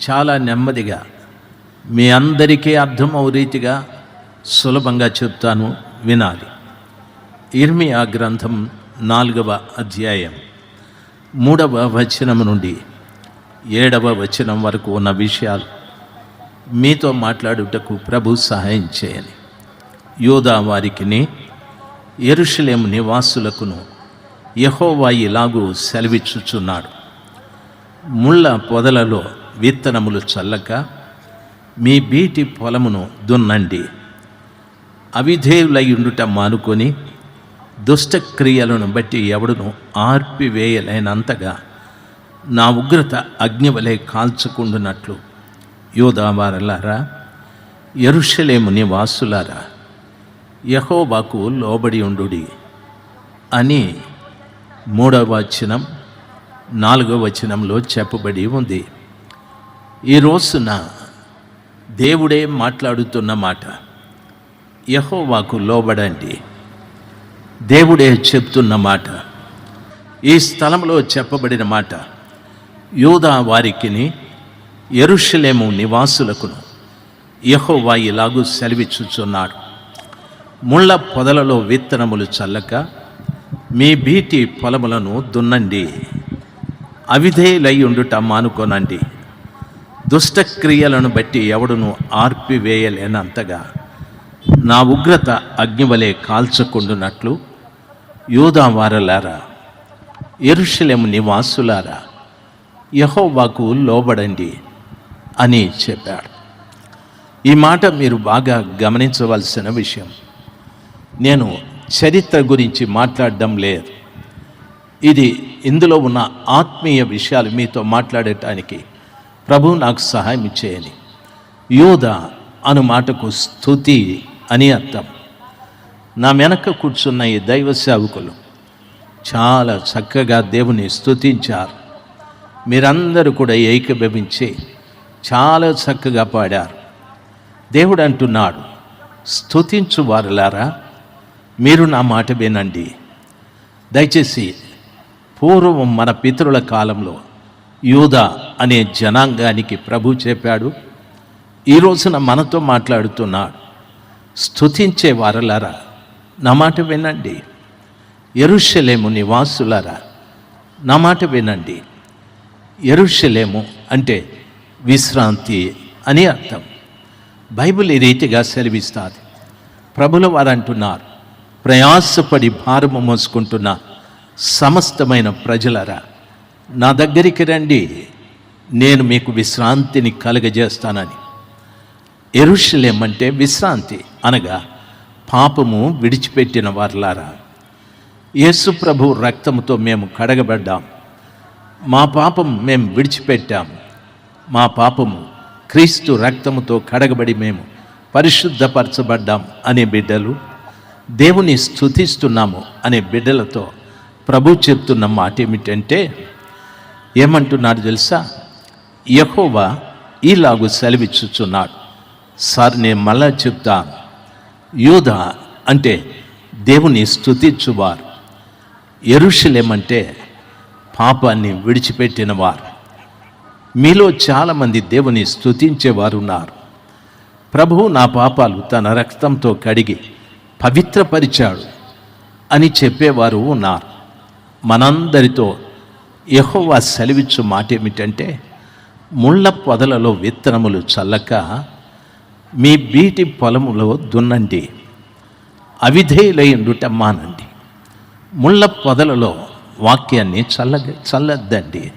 చాలా నెమ్మదిగా మీ అందరికీ అర్థమవు రీతిగా సులభంగా చెప్తాను వినాలి. ఇర్మియా గ్రంథం నాలుగవ అధ్యాయం మూడవ వచనం నుండి ఏడవ వచనం వరకు ఉన్న విషయాలు మీతో మాట్లాడుటకు ప్రభు సహాయం చేయని యోధా వారికిని ఎరుషలేము నివాసులకును యహోవా ఇలాగూ సెలవిచ్చుచున్నాడు. ముళ్ళ పొదలలో విత్తనములు చల్లక మీ బీటి పొలమును దున్నండి. అవిధేయులయ్యుండుట మానుకొని దుష్టక్రియలను బట్టి ఎవడును ఆర్పివేయలేనంతగా నా ఉగ్రత అగ్నివలే కాల్చుకుండునట్లు. యోధావారలారా ఎరుషలేము నివాసులారా యహోబాకు లోబడి ఉండుడి. అని మూడవ వచనం నాలుగో వచనంలో చెప్పబడి ఉంది. ఈ రోజున దేవుడే మాట్లాడుతున్న మాట యహోవాకు లోబడండి. దేవుడే చెప్తున్న మాట ఈ స్థలంలో చెప్పబడిన మాట యూదా వారికిని ఎరుషలేము నివాసులకును యహోవా ఇలాగూ సెలవిచ్చుచున్నాడు. ముళ్ళ పొదలలో విత్తనములు చల్లక మీ బీటి పొలములను దున్నండి. అవిధేయులై ఉండుట మానుకోనండి. దుష్టక్రియలను బట్టి ఎవడును ఆర్పివేయలేనంతగా నా ఉగ్రత అగ్నివలే కాల్చకుండునట్లు యూదా వారలారా ఎరుషలేము నివాసులారా యహోవాకు లోబడండి అని చెప్పాడు. ఈ మాట మీరు బాగా గమనించవలసిన విషయం. నేను చరిత్ర గురించి మాట్లాడడం లేదు. ఇది ఇందులో ఉన్న ఆత్మీయ విషయాలు మీతో మాట్లాడటానికి ప్రభు నాకు సహాయం ఇచ్చేయని యోధ అను మాటకు స్థుతి అని అర్థం. నా వెనక కూర్చున్న ఈ దైవ సేవకులు చాలా చక్కగా దేవుని స్థుతించారు మీరందరూ కూడా ఏకీభవించి చాలా చక్కగా పాడారు. దేవుడు అంటున్నాడు స్థుతించు వారులారా మీరు నా మాట వినండి. దయచేసి పూర్వం మన పితరుల కాలంలో యూద అనే జనాంగానికి ప్రభు చెప్పాడు. ఈ రోజున మనతో మాట్లాడుతున్నాడు స్తుతించే వారలారా నా మాట వినండి. ఎరుషలేము నివాసులారా నా మాట వినండి. ఎరుషలేము అంటే విశ్రాంతి అని అర్థం. బైబిల్ ఈ రీతిగా సెలవిస్తుంది. ప్రభుల వారు అంటున్నారు ప్రయాసపడి భారము మోసుకుంటున్న సమస్తమైన ప్రజలరా నా దగ్గరికి రండి. నేను మీకు విశ్రాంతిని కలుగజేస్తానని. ఎరుషలేం అంటే విశ్రాంతి అనగా పాపము విడిచిపెట్టిన వారలారా. యేసు ప్రభు రక్తముతో మేము కడగబడ్డాం. మా పాపం మేము విడిచిపెట్టాం. మా పాపము క్రీస్తు రక్తముతో కడగబడి మేము పరిశుద్ధపరచబడ్డాం అనే బిడ్డలు దేవుని స్థుతిస్తున్నాము అనే బిడ్డలతో ప్రభు చెప్తున్న మాట ఏమిటంటే ఏమంటున్నాడు తెలుసా? యహోవా ఈలాగు సెలవిచ్చుచున్నాడు. సార్ నేను మళ్ళా చెప్తాను. యూధ అంటే దేవుని స్థుతించువారు ఎరుషులేమంటే పాపాన్ని విడిచిపెట్టిన వారు మీలో చాలామంది దేవుని స్థుతించేవారు ఉన్నారు ప్రభువు నా పాపాలు తన రక్తంతో కడిగి పవిత్రపరిచాడు అని చెప్పేవారు ఉన్నారు. మనందరితో యెహోవా సెలవిచ్చు మాట ఏమిటంటే ముళ్ళ పొదలలో విత్తనములు చల్లక మీ బీటి పొలములో దున్నండి అవిధేయులైండుట మానండి. ముళ్ళ పొదలలో వాక్యాన్ని చల్ల చల్లద్దండి.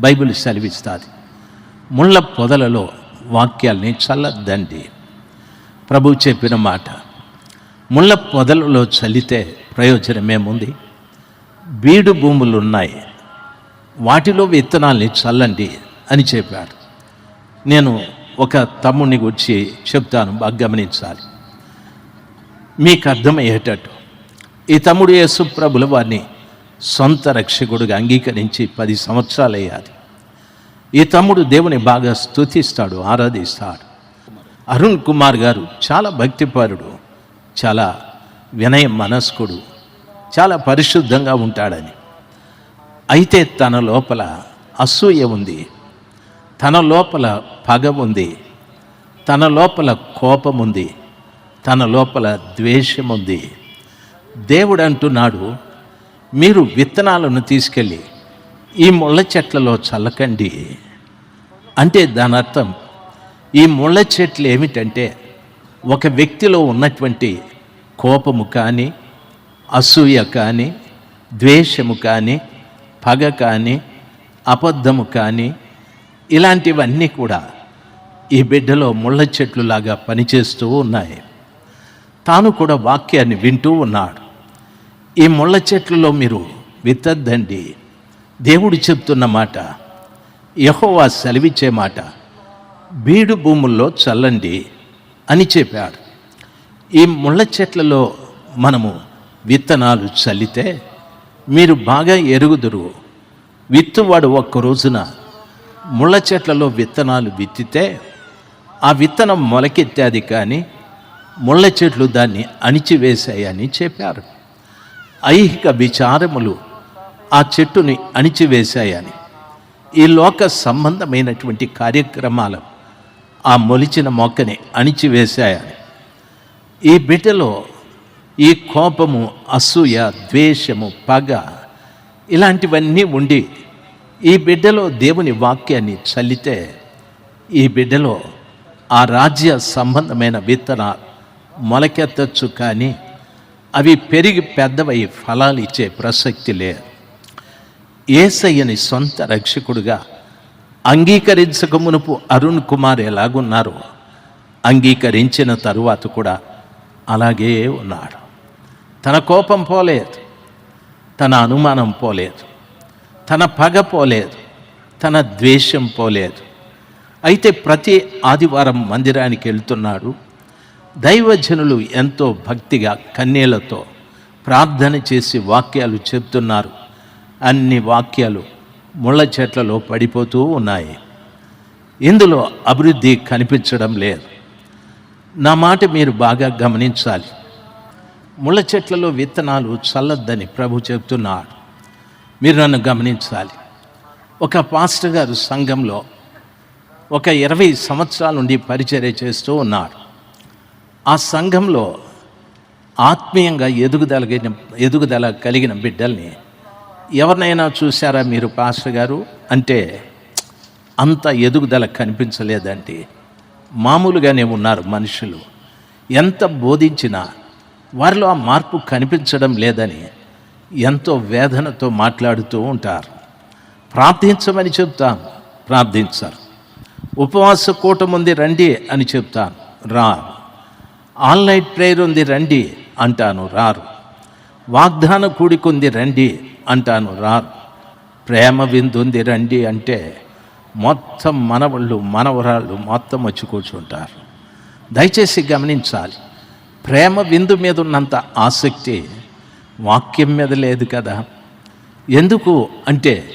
బైబిల్ సెలవిస్తుంది ముళ్ళ పొదలలో వాక్యాల్ని చల్లద్దండి. ప్రభు చెప్పిన మాట ముళ్ళ పొదలలో చల్లితే ప్రయోజనమేముంది? బీడు భూములు ఉన్నాయి వాటిలో విత్తనాల్ని చల్లండి అని చెప్పాడు నేను ఒక తమ్ముడిని గురించి చెప్తాను బాగా గమనించాలి. మీకు అర్థమయ్యేటట్టు. ఈ తమ్ముడు యేసు ప్రభుల వారిని సొంత రక్షకుడుగా అంగీకరించి పది సంవత్సరాలు అయ్యాలి ఈ తమ్ముడు దేవుని బాగా స్తుతిస్తాడు ఆరాధిస్తాడు. అరుణ్ కుమార్ గారు చాలా భక్తిపరుడు చాలా వినయ మనస్కుడు చాలా పరిశుద్ధంగా ఉంటాడని. అయితే తన లోపల అసూయ ఉంది. తన లోపల పగ ఉంది. తన లోపల కోపం ఉంది. తన లోపల ద్వేషం ఉంది. దేవుడు అంటున్నాడు మీరు విత్తనాలను తీసుకెళ్ళి ఈ ముళ్ళ చెట్లలో చల్లకండి. అంటే దాని అర్థం ఈ ముళ్ళ చెట్లు ఏమిటంటే ఒక వ్యక్తిలో ఉన్నటువంటి కోపము కానీ అసూయ కానీ ద్వేషము కానీ పగ కానీ అబద్ధము కానీ ఇలాంటివన్నీ కూడా ఈ బిడ్డలో ముళ్ళ చెట్లులాగా పనిచేస్తూ ఉన్నాయి. తాను కూడా వాక్యాన్ని వింటూ ఉన్నాడు. ఈ ముళ్ళ చెట్లలో మీరు విత్తద్దండి. దేవుడు చెప్తున్న మాట యహోవా సెలవిచ్చే మాట బీడు భూముల్లో చల్లండి అని చెప్పాడు. ఈ ముళ్ళ చెట్లలో మనము విత్తనాలు చల్లితే మీరు బాగా ఎరుగుదురు. విత్తువాడు ఒక్క రోజున ముళ్ళ చెట్లలో విత్తనాలు విత్తితే ఆ విత్తనం మొలకెత్తాది కానీ ముళ్ళ చెట్లు దాన్ని అణిచివేశాయని చెప్పారు. ఐహిక విచారములు ఆ చెట్టుని అణిచివేశాయని. ఈ లోక సంబంధమైనటువంటి కార్యక్రమాలు ఆ మొలిచిన మొక్కని అణిచివేశాయని. ఈ బిడ్డలో ఈ కోపము అసూయ ద్వేషము పగ ఇలాంటివన్నీ ఉండి ఈ బిడ్డలో దేవుని వాక్యాన్ని చల్లితే ఈ బిడ్డలో ఆ రాజ్య సంబంధమైన విత్తన మొలకెత్తచ్చు కానీ అవి పెరిగి పెద్దవై ఫలాలు ఇచ్చే ప్రసక్తి లేదు. ఏసయ్యని సొంత రక్షకుడుగా అంగీకరించక మునుపు అరుణ్ కుమార్ ఎలాగున్నారో అంగీకరించిన తరువాత కూడా అలాగే ఉన్నాడు. తన కోపం పోలేదు తన అనుమానం పోలేదు తన పగ పోలేదు తన ద్వేషం పోలేదు. అయితే ప్రతి ఆదివారం మందిరానికి వెళ్తున్నాడు. దైవజనులు ఎంతో భక్తిగా కన్నీళ్ళతో ప్రార్థన చేసి వాక్యాలు చెప్తున్నారు. అన్ని వాక్యాలు ముళ్ళ చెట్లలో పడిపోతూ ఉన్నాయి. ఇందులో అభివృద్ధి కనిపించడం లేదు. నా మాట మీరు బాగా గమనించాలి. ముళ్ళ చెట్లలో విత్తనాలు చల్లద్దని ప్రభు చెప్తున్నాడు మీరు నన్ను గమనించాలి. ఒక పాస్టర్ గారు సంఘంలో ఒక ఇరవై సంవత్సరాల నుండి పరిచర్య చేస్తూ ఉన్నాడు ఆ సంఘంలో ఆత్మీయంగా ఎదుగుదల ఎదుగుదల కలిగిన బిడ్డల్ని ఎవరినైనా చూసారా మీరు పాస్టర్ గారు? అంటే అంత ఎదుగుదల కనిపించలేదండి మామూలుగానే ఉన్నారు మనుషులు. ఎంత బోధించినా వారిలో ఆ మార్పు కనిపించడం లేదని ఎంతో వేదనతో మాట్లాడుతూ ఉంటారు. ప్రార్థించమని చెప్తాను ప్రార్థించరు. ఉపవాస కూటం ఉంది రండి అని చెప్తాను రారు. ఆన్లైన్ ప్రేయర్ ఉంది రండి అంటాను రారు. వాగ్దాన కూడికుంది రండి అంటాను రారు. ప్రేమ విందుంది రండి అంటే మొత్తం మనవళ్ళు మనవరాళ్ళు మొత్తం వచ్చి కూర్చుంటారు. దయచేసి గమనించాలి. ప్రేమ విందు మీద ఉన్నంత ఆసక్తి వాక్యం మీద లేదు కదా. ఎందుకు అంటే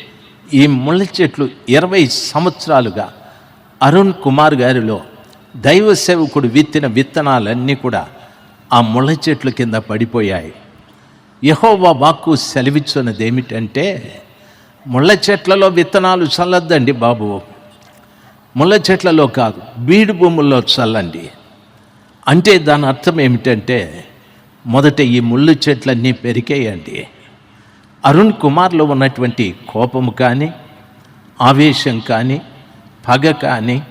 ఈ ముళ్ళ చెట్లు ఇరవై సంవత్సరాలుగా అరుణ్ కుమార్ గారిలో దైవ సేవకుడు విత్తిన విత్తనాలన్నీ కూడా ఆ ముళ్ళ చెట్ల కింద పడిపోయాయి. యహోవా వాక్కు సెలవిచ్చున్నది ఏమిటంటే ముళ్ళ చెట్లలో విత్తనాలు చల్లద్దండి బాబు. ముళ్ళ చెట్లలో కాదు బీడు భూముల్లో చల్లండి. అంటే దాని అర్థం ఏమిటంటే మొదట ఈ ముళ్ళు చెట్లన్నీ పెరికేయండి అరుణ్ కుమార్లో ఉన్నటువంటి కోపము కానీ ఆవేశం కానీ పగ కానీ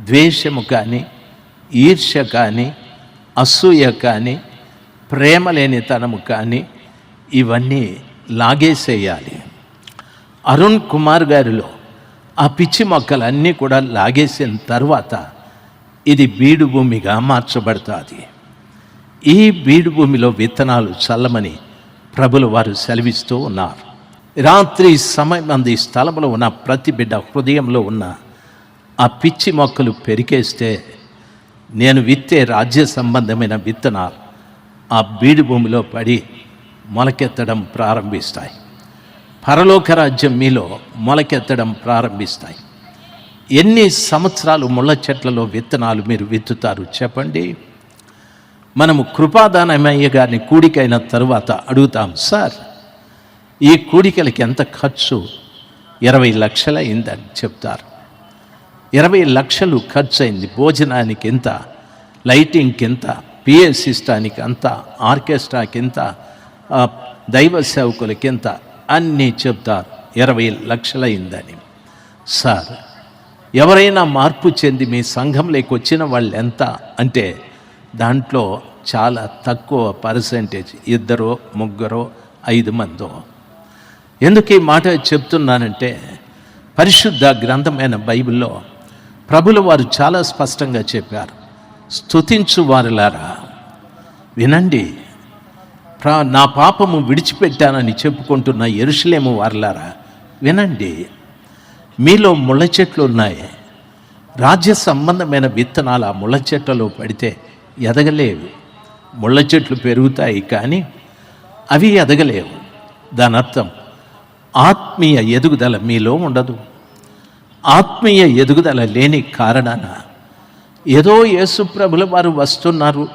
ద్వేషము కానీ ఈర్ష్య కానీ అసూయ కానీ ప్రేమ లేనితనము కానీ ఇవన్నీ లాగేసేయాలి. అరుణ్ కుమార్ గారిలో ఆ పిచ్చి మొక్కలన్నీ కూడా లాగేసిన తర్వాత ఇది బీడు భూమిగా మార్చబడుతుంది. ఈ బీడు భూమిలో విత్తనాలు చల్లమని ప్రభులు వారు సెలవిస్తూ ఉన్నారు. రాత్రి సమయం అంది స్థలంలో ఉన్న ప్రతి బిడ్డ హృదయంలో ఉన్న ఆ పిచ్చి మొక్కలు పెరికేస్తే నేను విత్తే రాజ్య సంబంధమైన విత్తనాలు ఆ బీడు భూమిలో పడి మొలకెత్తడం ప్రారంభిస్తాయి. పరలోక రాజ్యం మీలో మొలకెత్తడం ప్రారంభిస్తాయి. ఎన్ని సంవత్సరాలు ముళ్ళ చెట్లలో విత్తనాలు మీరు విత్తుతారు చెప్పండి? మనము కృపాదానమయ్య గారిని కూడికైన తరువాత అడుగుతాం సార్ ఈ కూడికలకి ఎంత ఖర్చు? ఇరవై లక్షలైందని చెప్తారు. ఇరవై లక్షలు ఖర్చు అయింది భోజనానికి ఎంత? లైటింగ్కి ఎంత? పిఏ సిస్టానికి అంత ఆర్కెస్ట్రాకి ఎంత? దైవ సేవకులకి ఎంత? అన్నీ చెప్తారు. ఇరవై లక్షలైందని సార్ ఎవరైనా మార్పు చెంది మీ సంఘంలోకి వచ్చిన వాళ్ళు ఎంత అంటే దాంట్లో చాలా తక్కువ పర్సంటేజ్ ఇద్దరో ముగ్గురో ఐదు మందో. ఎందుకు ఈ మాట చెప్తున్నానంటే పరిశుద్ధ గ్రంథమైన బైబిల్లో ప్రభుల వారు చాలా స్పష్టంగా చెప్పారు. స్థుతించు వారులారా వినండి. ప్రా నా పాపము విడిచిపెట్టానని చెప్పుకుంటున్న ఎరుషులేము వారులారా వినండి. మీలో ముళ్ళ చెట్లు ఉన్నాయి. రాజ్య సంబంధమైన విత్తనాలు ఆ ముళ్ళ చెట్లలో పడితే ఎదగలేవు. ముళ్ళ చెట్లు పెరుగుతాయి కానీ అవి ఎదగలేవు. దాని అర్థం ఆత్మీయ ఎదుగుదల మీలో ఉండదు. ఆత్మీయ ఎదుగుదల లేని కారణాన ఏదో యేసుప్రభుల వారు వస్తున్నారు.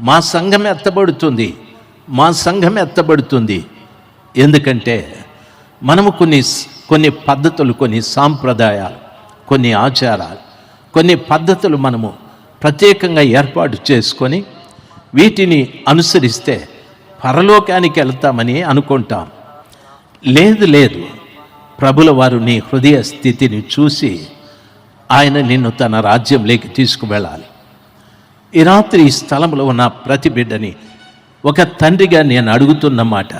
మా సంఘం ఎత్తబడుతుంది. మా సంఘం ఎత్తబడుతుంది. ఎందుకంటే మనము కొన్ని కొన్ని పద్ధతులు కొన్ని సాంప్రదాయాలు కొన్ని ఆచారాలు కొన్ని పద్ధతులు మనము ప్రత్యేకంగా ఏర్పాటు చేసుకొని వీటిని అనుసరిస్తే పరలోకానికి వెళ్తామని అనుకుంటాం. లేదు లేదు. ప్రభుల వారు నీ హృదయ స్థితిని చూసి ఆయన నిన్ను తన రాజ్యంలోకి తీసుకువెళ్ళాలి. ఈ రాత్రి ఈ స్థలంలో ఉన్న ప్రతి బిడ్డని ఒక తండ్రిగా నేను అడుగుతున్న మాట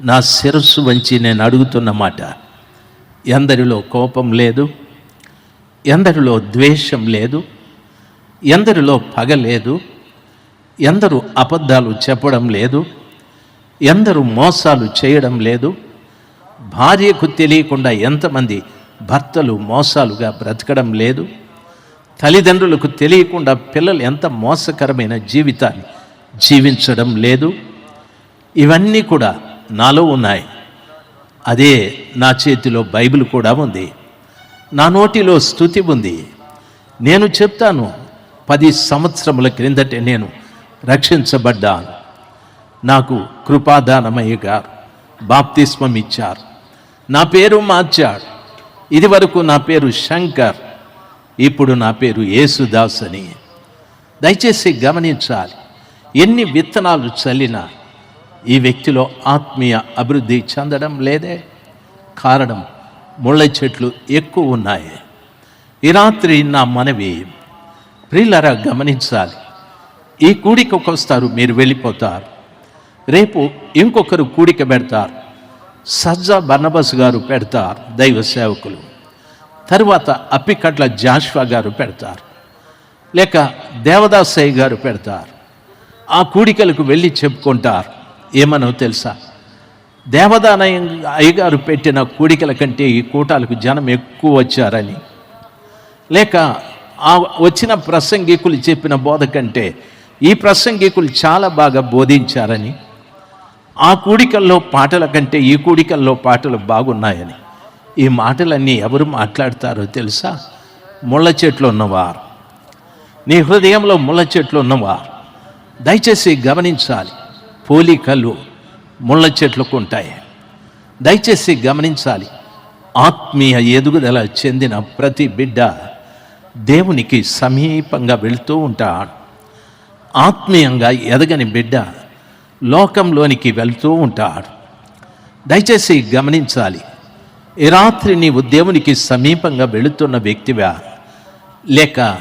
నా శిరస్సు వంచి నేను అడుగుతున్న మాట ఎందరిలో కోపం లేదు ఎందరిలో ద్వేషం లేదు ఎందరిలో పగ లేదు ఎందరు అబద్ధాలు చెప్పడం లేదు ఎందరు మోసాలు చేయడం లేదు భార్యకు తెలియకుండా ఎంతమంది భర్తలు మోసాలుగా బ్రతకడం లేదు తల్లిదండ్రులకు తెలియకుండా పిల్లలు ఎంత మోసకరమైన జీవితాన్ని జీవించడం లేదు. ఇవన్నీ కూడా నాలో ఉన్నాయి. అదే నా చేతిలో బైబిల్ కూడా ఉంది. నా నోటిలో స్థుతి ఉంది. నేను చెప్తాను పది సంవత్సరముల క్రిందటే నేను రక్షించబడ్డాను. నాకు కృపాదానమయ్యగా గారు బాప్తిస్మం ఇచ్చారు. నా పేరు మార్చాడు. ఇది వరకు నా పేరు శంకర్ ఇప్పుడు నా పేరు యేసుదాస్ అని. దయచేసి గమనించాలి ఎన్ని విత్తనాలు చల్లినా ఈ వ్యక్తిలో ఆత్మీయ అభివృద్ధి చెందడం లేదే. కారణం ముళ్ళ చెట్లు ఎక్కువ ఉన్నాయి. ఈ రాత్రి నా మనవి ప్రియులరా గమనించాలి. ఈ కూడికకు వస్తారు మీరు వెళ్ళిపోతారు. రేపు ఇంకొకరు కూడిక పెడతారు. సజ్జా బర్నబస్ గారు పెడతారు దైవ సేవకులు. తరువాత అప్పికట్ల జాష్వా గారు పెడతారు. లేక దేవదాసయ్య గారు పెడతారు. ఆ కూడికలకు వెళ్ళి చెప్పుకుంటారు. ఏమనో తెలుసా? దేవదానయ్య అయ్యగారు పెట్టిన కూడికల కంటే ఈ కూటాలకు జనం ఎక్కువ వచ్చారని. లేక ఆ వచ్చిన ప్రసంగికులు చెప్పిన బోధ కంటే ఈ ప్రసంగికులు చాలా బాగా బోధించారని. ఆ కూడికల్లో పాటల కంటే ఈ కూడికల్లో పాటలు బాగున్నాయని. ఈ మాటలన్నీ ఎవరు మాట్లాడతారో తెలుసా? ముళ్ళ చెట్లు ఉన్నవారు. నీ హృదయంలో ముళ్ళ చెట్లు ఉన్నవారు. దయచేసి గమనించాలి. పోలికలు ముళ్ళ చెట్లకు ఉంటాయి. దయచేసి గమనించాలి. ఆత్మీయ ఎదుగుదల చెందిన ప్రతి బిడ్డ దేవునికి సమీపంగా వెళుతూ ఉంటాడు. ఆత్మీయంగా ఎదగని బిడ్డ లోకంలోనికి వెళుతూ ఉంటాడు. దయచేసి గమనించాలి. ఈ రాత్రి నీవు దేవునికి సమీపంగా వెళుతున్న వ్యక్తివా? లేక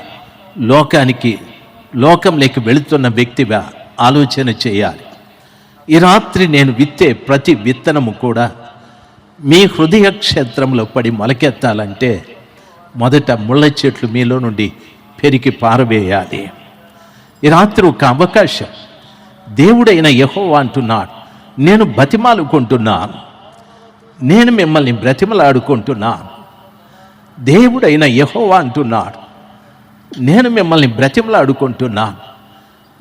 లోకానికి లోకంలోకి వెళుతున్న వ్యక్తివా? ఆలోచన చేయాలి. ఈ రాత్రి నేను విత్తే ప్రతి విత్తనము కూడా మీ హృదయ క్షేత్రంలో పడి మొలకెత్తాలంటే మొదట ముళ్ళ చెట్లు మీలో నుండి పెరిగి పారవేయాలి. ఈ రాత్రి ఒక అవకాశం. దేవుడైన యహోవా అంటున్నాడు నేను బతిమాలుకుంటున్నాను. నేను మిమ్మల్ని బ్రతిమలాడుకుంటున్నాను. దేవుడైన యహోవా అంటున్నాడు నేను మిమ్మల్ని బ్రతిమలాడుకుంటున్నాను.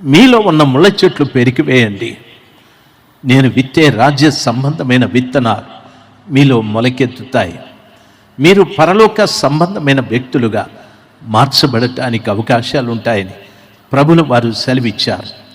మీలో ఉన్న ముళ్ళ చెట్లు పెరిగివేయండి. నేను విత్తే రాజ్య సంబంధమైన విత్తనాలు మీలో మొలకెత్తుతాయి. మీరు పరలోక సంబంధమైన వ్యక్తులుగా మార్చబడటానికి అవకాశాలు ఉంటాయని ప్రభులు వారు సెలవిచ్చారు.